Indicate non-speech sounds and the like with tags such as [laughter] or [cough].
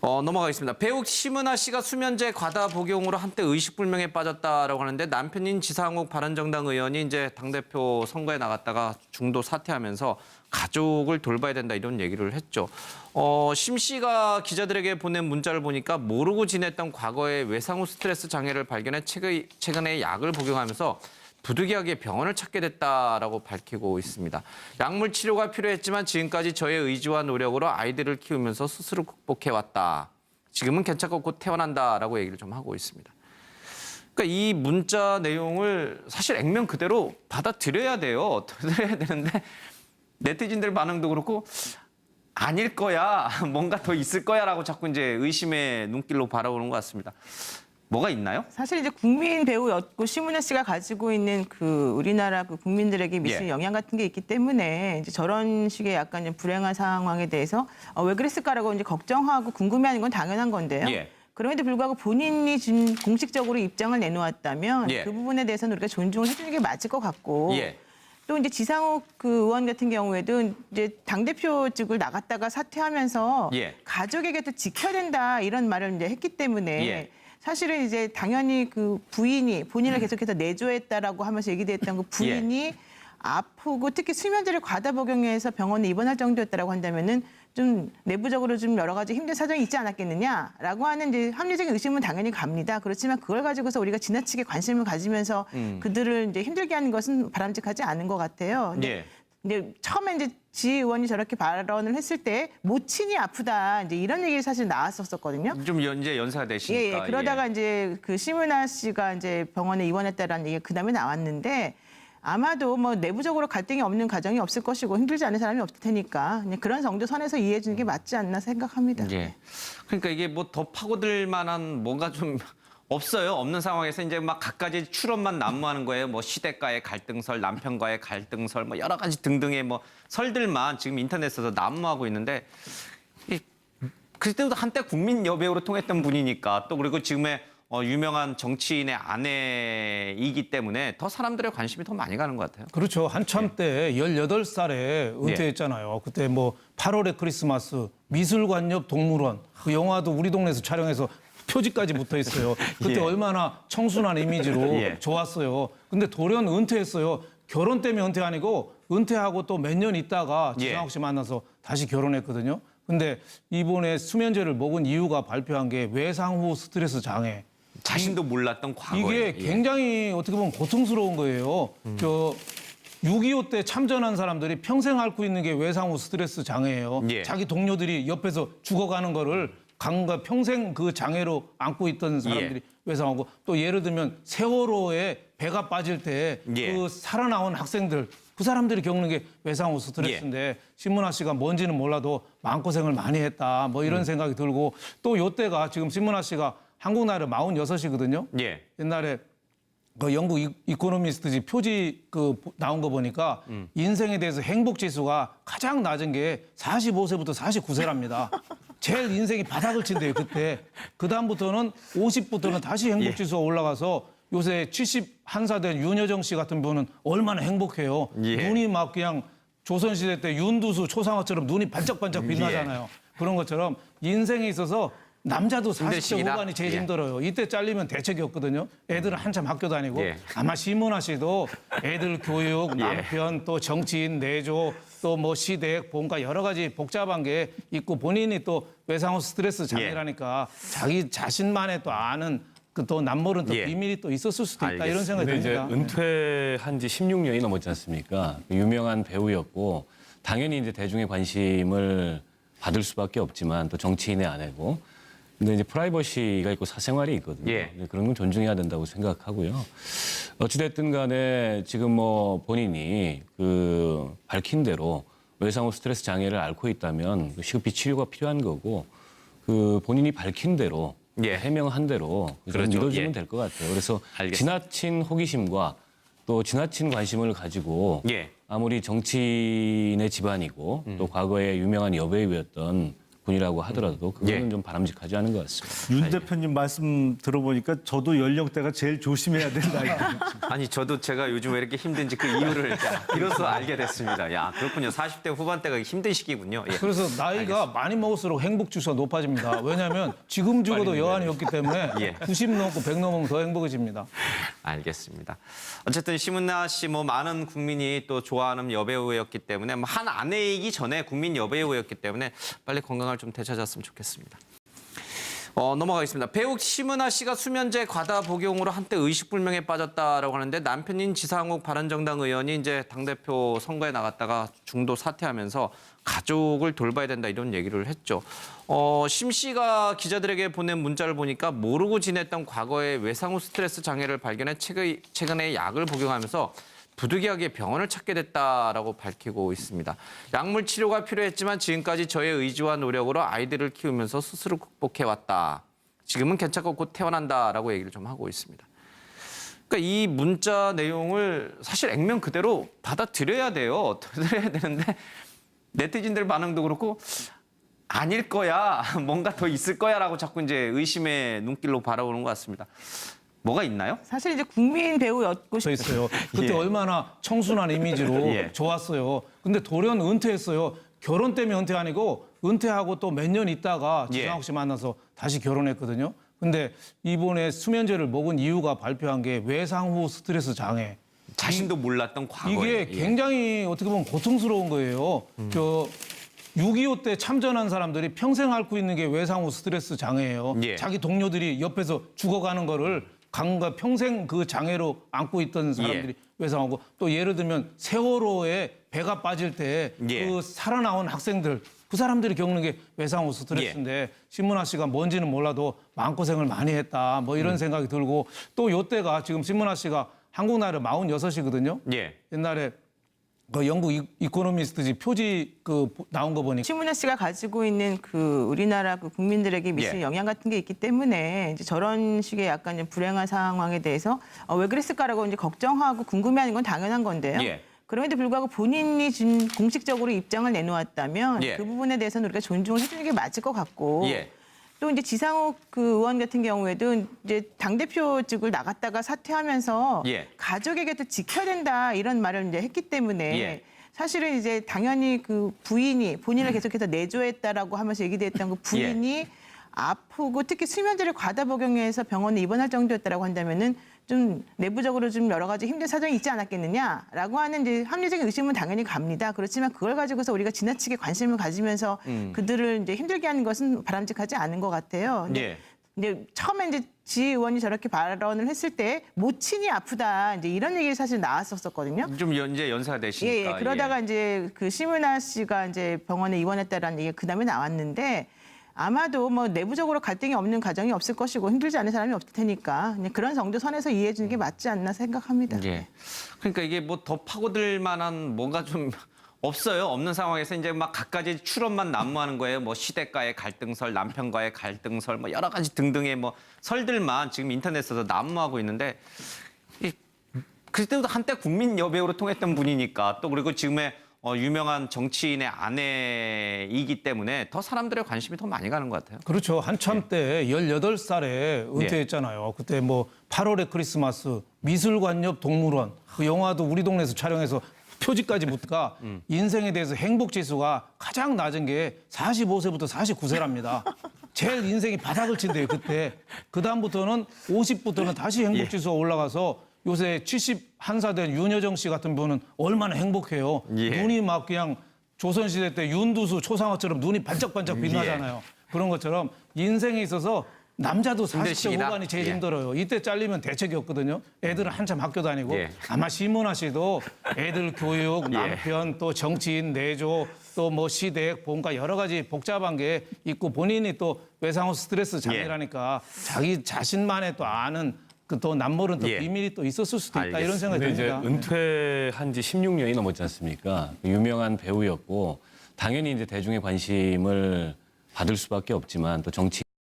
어, 넘어가겠습니다. 배우 심은하 씨가 수면제 과다 복용으로 한때 의식불명에 빠졌다라고 하는데 남편인 지상욱 바른정당 의원이 이제 당대표 선거에 나갔다가 중도 사퇴하면서 가족을 돌봐야 된다 이런 얘기를 했죠. 어, 심 씨가 기자들에게 보낸 문자를 보니까 모르고 지냈던 과거의 외상후 스트레스 장애를 발견해 최근- 최근에 약을 복용하면서 부득이하게 병원을 찾게 됐다라고 밝히고 있습니다. 약물 치료가 필요했지만 지금까지 저의 의지와 노력으로 아이들을 키우면서 스스로 극복해 왔다. 지금은 괜찮고 곧 태어난다라고 얘기를 좀 하고 있습니다. 그러니까 이 문자 내용을 사실 액면 그대로 받아들여야 돼요. 들어야 되는데 네티즌들 반응도 그렇고 아닐 거야, [laughs] 뭔가 더 있을 거야라고 자꾸 이제 의심의 눈길로 바라보는 것 같습니다. 뭐가 있나요? 사실 이제 국민 배우였고 심은혜 씨가 가지고 있는 그 우리나라 그 국민들에게 미치는 예. 영향 같은 게 있기 때문에 이제 저런 식의 약간 좀 불행한 상황에 대해서 어, 왜 그랬을까라고 이제 걱정하고 궁금해하는 건 당연한 건데요. 예. 그럼에도 불구하고 본인이 준 공식적으로 입장을 내놓았다면 예. 그 부분에 대해서는 우리가 존중을 해주는 게 맞을 것 같고 예. 또 이제 지상욱 그 의원 같은 경우에도 이제 당 대표직을 나갔다가 사퇴하면서 예. 가족에게 도 지켜야 된다 이런 말을 이제 했기 때문에 예. 사실은 이제 당연히 그 부인이 본인을 계속해서 내조했다라고 하면서 얘기됐던 그 부인이 아프고 특히 수면제를 과다 복용해서 병원에 입원할 정도였다라고 한다면은 좀 내부적으로 좀 여러 가지 힘든 사정이 있지 않았겠느냐라고 하는 이제 합리적인 의심은 당연히 갑니다. 그렇지만 그걸 가지고서 우리가 지나치게 관심을 가지면서 그들을 이제 힘들게 하는 것은 바람직하지 않은 것 같아요. 근데 예. 근데 처음에 이제 지 의원이 저렇게 발언을 했을 때 모친이 아프다 이제 이런 얘기 사실 나왔었거든요. 좀 연- 이제 연세가 되시니까. 예, 예. 그러다가 이제 그 심은하 씨가 이제 병원에 입원했다라는 얘기가 그다음에 나왔는데 아마도 뭐 내부적으로 갈등이 없는 가정이 없을 것이고 힘들지 않은 사람이 없을 테니까 그냥 그런 정도 선에서 이해해 주는 게 맞지 않나 생각합니다. 예. 그러니까 이게 뭐 더 파고들 만한 뭔가 좀 없어요. 없는 상황에서 이제 막 갖가지 추론만 난무하는 거예요. 뭐 시댁과의 갈등설, 남편과의 갈등설, 뭐 여러 가지 등등의 뭐 설들만 지금 인터넷에서 난무하고 있는데 이 그때도 한때 국민 여배우로 통했던 분이니까 또 그리고 지금의 어, 유명한 정치인의 아내이기 때문에 더 사람들의 관심이 더 많이 가는 것 같아요. 그렇죠. 한참 예. 때 18살에 은퇴했잖아요. 그때 뭐 8월의 크리스마스, 미술관 옆 동물원, 그 영화도 우리 동네에서 촬영해서 표지까지 붙어 있어요. 그때 [laughs] 예. 얼마나 청순한 이미지로 [laughs] 예. 좋았어요. 근데 돌연 은퇴했어요. 결혼 때문에 은퇴 아니고 은퇴하고 또 몇 년 있다가 예. 지상욱 씨 만나서 다시 결혼했거든요. 근데 이번에 수면제를 먹은 이유가 발표한 게 외상 후 스트레스 장애. 자신도 몰랐던 과거에. 이게 예. 굉장히 어떻게 보면 고통스러운 거예요. 저 6.25 때 참전한 사람들이 평생 앓고 있는 게 외상 후 스트레스 장애예요. 예. 자기 동료들이 옆에서 죽어가는 거를 강과 평생 그 장애로 안고 있던 사람들이 예. 외상하고 또 예를 들면 세월호에 배가 빠질 때그 예. 살아나온 학생들 그 사람들이 겪는 게 외상 후 스트레스인데 예. 신문아 씨가 뭔지는 몰라도 마음고생을 많이 했다 뭐 음. 이런 생각이 들고 또 요때가 지금 신문아 씨가 한국 나이로 46이거든요. 예. 옛날에 그 영국 이- 이코노미스트지 표지 그 보- 나온 거 보니까 음. 인생에 대해서 행복 지수가 가장 낮은 게 45세부터 49세랍니다. [laughs] 제일 인생이 바닥을 친대요 그때. 그 다음부터는 50부터는 다시 행복 예. 지수가 올라가서 요새 71살 된 윤여정 씨 같은 분은 얼마나 행복해요. 예. 눈이 막 그냥 조선시대 때 윤두수 초상화처럼 눈이 반짝반짝 빛나잖아요. 그런 것처럼 인생에 있어서 남자도 40대 힘든 시기다. 후반이 제일 예. 힘들어요. 이때 잘리면 대책이 없거든요. 애들은 한참 학교 다니고 예. 아마 심은하 씨도 애들 교육, [laughs] 예. 남편, 또 정치인 내조, 또 뭐 시댁, 뭔가 여러 가지 복잡한 게 있고 본인이 또 외상후 스트레스 장애라니까 자기 자신만의 또 아는 그 또 남모른 또 예. 비밀이 또 있었을 수도 있다 이런 알겠습니다. 생각이 근데 이제 듭니다. 은퇴한 지 16년이 넘었지 않습니까? 유명한 배우였고 당연히 이제 대중의 관심을 받을 수밖에 없지만 또 정치인의 아내고 근데 이제 프라이버시가 있고 사생활이 있거든요. 예. 근데 그런 건 존중해야 된다고 생각하고요. 어찌됐든 간에 지금 뭐 본인이 그 밝힌 대로 외상후 스트레스 장애를 앓고 있다면 그 시급히 치료가 필요한 거고 그 본인이 밝힌 대로 예. 해명한 대로 좀 그렇죠. 믿어주면 예. 될것 같아요. 그래서 알겠습니다. 지나친 호기심과 또 지나친 관심을 가지고 예. 아무리 정치인의 집안이고 또 과거에 유명한 여배우였던 분이라고 하더라도 그거는 예. 좀 바람직하지 않은 것 같습니다. 윤 대표님 말씀 들어보니까 저도 연령대가 제일 조심해야 된다. [laughs] 아니 저도 제가 요즘 왜 이렇게 힘든지 그 이유를 야, 비로소 알게 됐습니다. 야 그렇군요. 40대 후반대가 힘든 시기군요. 예. 그래서 나이가 많이 먹을수록 행복 지수가 높아집니다. 왜냐하면 지금 죽어도 여한이 없기 때문에 [laughs] 예. 90 넘고 100 넘으면 더 행복해집니다. 알겠습니다. 어쨌든 심은나 씨 뭐 많은 국민이 또 좋아하는 여배우였기 때문에 뭐한 아내이기 전에 국민 여배우였기 때문에 빨리 건강 을 좀 되찾았으면 좋겠습니다. 어, 넘어가겠습니다. 배우 심은하 씨가 수면제 과다 복용으로 한때 의식불명에 빠졌다라고 하는데 남편인 지상욱 바른정당 의원이 이제 당대표 선거에 나갔다가 중도 사퇴하면서 가족을 돌봐야 된다 이런 얘기를 했죠. 어, 심 씨가 기자들에게 보낸 문자를 보니까 모르고 지냈던 과거의 외상후 스트레스 장애를 발견해 최근- 최근에 약을 복용하면서 부득이하게 병원을 찾게 됐다라고 밝히고 있습니다. 약물 치료가 필요했지만 지금까지 저의 의지와 노력으로 아이들을 키우면서 스스로 극복해 왔다. 지금은 괜찮고 곧 태어난다라고 얘기를 좀 하고 있습니다. 그러니까 이 문자 내용을 사실 액면 그대로 받아들여야 돼요. 들어야 되는데 네티즌들 반응도 그렇고 아닐 거야, [laughs] 뭔가 더 있을 거야라고 자꾸 이제 의심의 눈길로 바라보는 것 같습니다. 뭐가 있나요? 사실 이제 국민 배우였고 서 있어요. 그때 예. 얼마나 청순한 이미지로 [laughs] 예. 좋았어요. 근데 돌연 은퇴했어요. 결혼 때문에 은퇴 아니고 은퇴하고 또 몇 년 있다가 예. 지상욱 씨 만나서 다시 결혼했거든요. 근데 이번에 수면제를 먹은 이유가 발표한 게 외상 후 스트레스 장애. 자신도 몰랐던 과거에. 이게 예. 굉장히 어떻게 보면 고통스러운 거예요. 저 6.25 때 참전한 사람들이 평생 앓고 있는 게 외상 후 스트레스 장애예요. 예. 자기 동료들이 옆에서 죽어가는 거를 강과 평생 그 장애로 안고 있던 사람들이 예. 외상하고 또 예를 들면 세월호에 배가 빠질 때그 예. 살아나온 학생들 그 사람들이 겪는 게 외상후 스트레스인데 예. 신문아 씨가 뭔지는 몰라도 마음고생을 많이 했다 뭐 음. 이런 생각이 들고 또 요때가 지금 신문아 씨가 한국 나이로 46이거든요. 예. 옛날에 그 영국 이- 이코노미스트지 표지 그 보- 나온 거 보니까 심은하 씨가 가지고 있는 그 우리나라 그 국민들에게 미치는 예. 영향 같은 게 있기 때문에 이제 저런 식의 약간 좀 불행한 상황에 대해서 어, 왜 그랬을까라고 이제 걱정하고 궁금해하는 건 당연한 건데요. 예. 그럼에도 불구하고 본인이 준 공식적으로 입장을 내놓았다면 예. 그 부분에 대해서는 우리가 존중을 해주는 게 맞을 것 같고 예. 또 이제 지상욱 그 의원 같은 경우에도 이제 당 대표직을 나갔다가 사퇴하면서 예. 가족에게 또 지켜야 된다 이런 말을 이제 했기 때문에 예. 사실은 이제 당연히 그 부인이 본인을 계속해서 내조했다라고 하면서 얘기됐던 그 부인이 아프고 특히 수면제를 과다 복용해서 병원에 입원할 정도였다라고 한다면은 좀 내부적으로 좀 여러 가지 힘든 사정이 있지 않았겠느냐라고 하는 이제 합리적인 의심은 당연히 갑니다. 그렇지만 그걸 가지고서 우리가 지나치게 관심을 가지면서 그들을 이제 힘들게 하는 것은 바람직하지 않은 것 같아요. 근데 예. 이제 처음에 이제 지 의원이 저렇게 발언을 했을 때 모친이 아프다 이제 이런 얘기 사실 나왔었거든요. 좀 연, 이제 연세가 예, 되시니까. 예. 그러다가 이제 그 심은하 씨가 이제 병원에 입원했다라는 얘기가 그 다음에 나왔는데 아마도 뭐 내부적으로 갈등이 없는 가정이 없을 것이고 힘들지 않은 사람이 없을 테니까 그런 정도 선에서 이해해 주는 게 맞지 않나 생각합니다. 예. 그러니까 이게 뭐 더 파고들 만한 뭔가 좀 [laughs] 없어요. 없는 상황에서 이제 막 갖가지 추론만 난무하는 거예요. 뭐 시댁과의 갈등설, 남편과의 갈등설, 뭐 여러 가지 등등의 뭐 설들만 지금 인터넷에서 난무하고 있는데 이 그때도 한때 국민 여배우로 통했던 분이니까 또 그리고 지금의 어, 유명한 정치인의 아내이기 때문에 더 사람들의 관심이 더 많이 가는 것 같아요. 그렇죠. 한참 때 18살에 은퇴했잖아요. 그때 뭐 8월의 크리스마스, 미술관 옆 동물원, 그 영화도 우리 동네에서 촬영해서 표지까지 붙가 인생에 대해서 행복 지수가 가장 낮은 게 45세부터 49세랍니다. [laughs] 제일 인생이 바닥을 친대요, 그때. 그다음부터는 50부터는 다시 행복 지수가 올라가서 요새 71살 된 윤여정 씨 같은 분은 얼마나 행복해요. 예. 눈이 막 그냥 조선시대 때 윤두수 초상화처럼 눈이 반짝반짝 빛나잖아요. 그런 것처럼 인생에 있어서 남자도 40대 힘든 시기다. 후반이 제일 예. 힘들어요. 이때 잘리면 대책이 없거든요. 애들은 한참 학교 다니고 예. 아마 심은하 씨도 애들 교육, 남편, 또 정치인 내조, 또 뭐 시댁, 뭔가 여러 가지 복잡한 게 있고 본인이 또 외상후 스트레스 장애라니까 자기 자신만의 또 아는 그또 남모른 또 예. 비밀이 또 있었을 수도 있다 이런 알겠습니다. 생각이 근데 이제 듭니다. 은퇴한 지 16년이 넘었지 않습니까? 유명한 배우였고 당연히 이제 대중의 관심을 받을 수밖에 없지만 또 정치